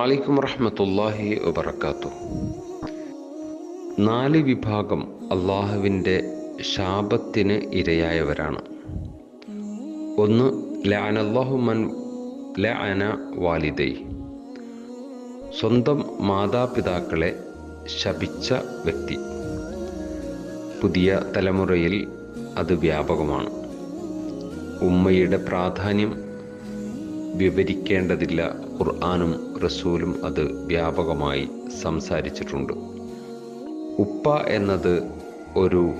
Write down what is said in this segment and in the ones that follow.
വലൈക്കും വറഹമത്തല്ലാഹി വബർക്കാത്തു നാല് വിഭാഗം അള്ളാഹുവിന്റെ ശാപത്തിന് ഇരയായവരാണ്. ഒന്ന് ലാനല്ലാഹു മൻ ലഅന വാലിദൈ. സ്വന്തം മാതാപിതാക്കളെ ശപിച്ച വ്യക്തി. പുതിയ തലമുറയിൽ അത് വ്യാപകമാണ്. ഉമ്മയുടെ പ്രാധാന്യം വിവരിക്കേണ്ടതില്ല. ഖുർആാനും റസൂലും അത് വ്യാപകമായി സംസാരിച്ചിട്ടുണ്ട്. ഉപ്പ എന്നത് ഒരു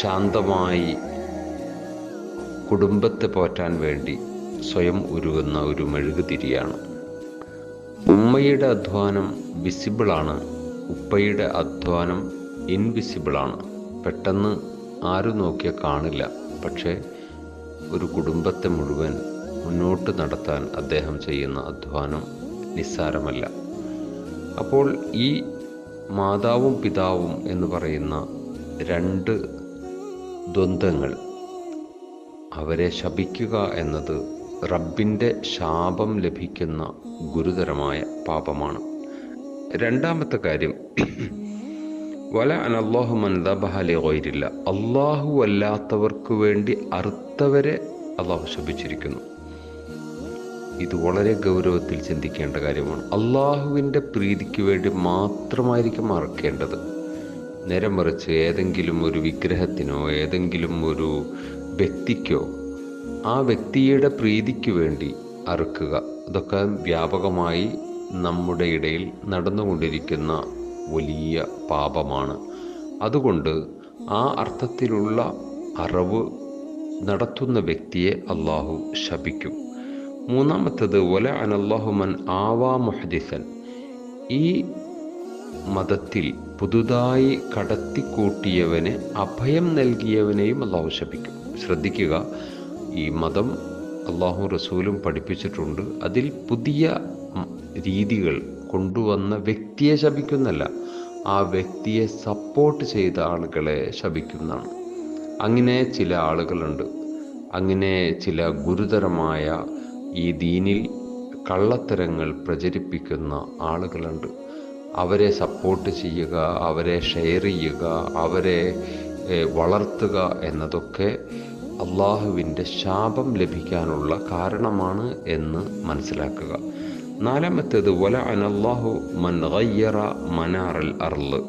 ശാന്തമായി കുടുംബത്തെ പോറ്റാൻ വേണ്ടി സ്വയം ഉരുകുന്ന ഒരു മെഴുകുതിരിയാണ്. ഉമ്മയുടെ അധ്വാനം വിസിബിളാണ്. ഉപ്പയുടെ അധ്വാനം ഇൻവിസിബിളാണ്. പെട്ടെന്ന് ആരും നോക്കിയാൽ കാണില്ല. പക്ഷേ ഒരു കുടുംബത്തെ മുഴുവൻ മുന്നോട്ട് നടത്താൻ അദ്ദേഹം ചെയ്യുന്ന അധ്വാനം നിസ്സാരമല്ല. അപ്പോൾ ഈ മാതാവും പിതാവും എന്ന് പറയുന്ന രണ്ട് ദ്വന്ദ്ങ്ങൾ അവരെ ശപിക്കുക എന്നത് റബ്ബിന്റെ ശാപം ലഭിക്കുന്ന ഗുരുതരമായ പാപമാണ്. രണ്ടാമത്തെ കാര്യം വല അനല്ലാഹു മൻദബഹലെ ഓയിരില്ല അള്ളാഹു അല്ലാത്തവർക്ക് വേണ്ടി അറുത്തവരെ അള്ളാഹു ശപിച്ചിരിക്കുന്നു. ഇത് വളരെ ഗൗരവത്തിൽ ചിന്തിക്കേണ്ട കാര്യമാണ്. അള്ളാഹുവിന്റെ പ്രീതിക്ക് വേണ്ടി മാത്രമായിരിക്കും മറക്കേണ്ടത്. നേരെ മറിച്ച് ഏതെങ്കിലും ഒരു വിഗ്രഹത്തിനോ ഏതെങ്കിലും ഒരു വ്യക്തിക്കോ ആ വ്യക്തിയുടെ പ്രീതിക്ക് വേണ്ടി അറുക്കുക. അതൊക്കെ വ്യാപകമായി നമ്മുടെ ഇടയിൽ നടന്നുകൊണ്ടിരിക്കുന്ന വലിയ പാപമാണ്. അതുകൊണ്ട് ആ അർത്ഥത്തിലുള്ള അറിവ് നടത്തുന്ന വ്യക്തിയെ അള്ളാഹു ശപിക്കും. മൂന്നാമത്തത് ഒല അനല്ലാഹുമൻ ആവാ മുഹദിസൻ. ഈ മതത്തിൽ പുതുതായി കടത്തിക്കൂട്ടിയവന് അഭയം നൽകിയവനെയും അള്ളാഹു ശപിക്കും. ശ്രദ്ധിക്കുക ഈ മതം അള്ളാഹു റസൂലും പഠിപ്പിച്ചിട്ടുണ്ട്. അതിൽ പുതിയ രീതികൾ കൊണ്ടുവന്ന വ്യക്തിയെ ശപിക്കുന്നല്ല ആ വ്യക്തിയെ സപ്പോർട്ട് ചെയ്ത ആളുകളെ ശപിക്കുന്നതാണ്. അങ്ങനെ ചില ആളുകളുണ്ട്. അങ്ങനെ ചില ഗുരുതരമായ ഈ ദീനിൽ കള്ളത്തരങ്ങൾ പ്രചരിപ്പിക്കുന്ന ആളുകളുണ്ട്. അവരെ സപ്പോർട്ട് ചെയ്യുക അവരെ ഷെയർ ചെയ്യുക അവരെ വളർത്തുക എന്നതൊക്കെ അള്ളാഹുവിന്റെ ശാപം ലഭിക്കാനുള്ള കാരണമാണ് എന്ന് മനസ്സിലാക്കുക. നാലാമത്തേത് വല അനല്ലാഹു മൻ ഗയ്യറ മനാറൽ അർൾ.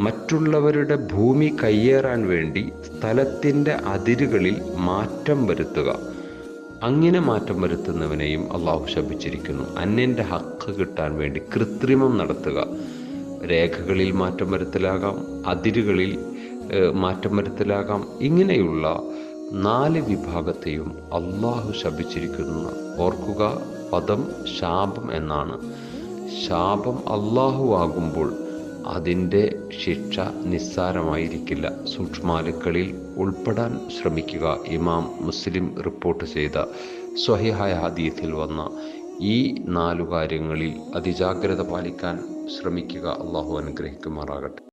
മറ്റുള്ളവരുടെ ഭൂമി കയ്യേറാൻ വേണ്ടി സ്ഥലത്തിന്റെ അതിരുകളിൽ മാറ്റം വരുത്തുക. അങ്ങനെ മാറ്റം വരുത്തുന്നവനെയും അള്ളാഹു ശപിച്ചിരിക്കുന്നു. അന്യന്റെ ഹക്ക് കിട്ടാൻ വേണ്ടി കൃത്രിമം നടത്തുക. രേഖകളിൽ മാറ്റം വരുത്തലാകാം അതിരുകളിൽ മാറ്റം വരുത്തലാകാം. ഇങ്ങനെയുള്ള നാല് വിഭാഗത്തെയും അള്ളാഹു ശപിച്ചിരിക്കുന്നു. ഓർക്കുക പദം ശാപം എന്നാണ്. ശാപം അള്ളാഹു ആകുമ്പോൾ അതിന്റെ ശിക്ഷ നിസ്സാരമായിരിക്കില്ല. സൂക്ഷ്മാലുക്കളിൽ ഉൾപ്പെടാൻ ശ്രമിക്കുക ഇമാം മുസ്ലിം റിപ്പോർട്ട് ചെയ്ത സ്വഹിഹായ ഹദീസിൽ വന്ന ഈ നാലു കാര്യങ്ങളിൽ അതിജാഗ്രത പാലിക്കാൻ ശ്രമിക്കുക അള്ളാഹു അനുഗ്രഹിക്കുമാറാകട്ടെ.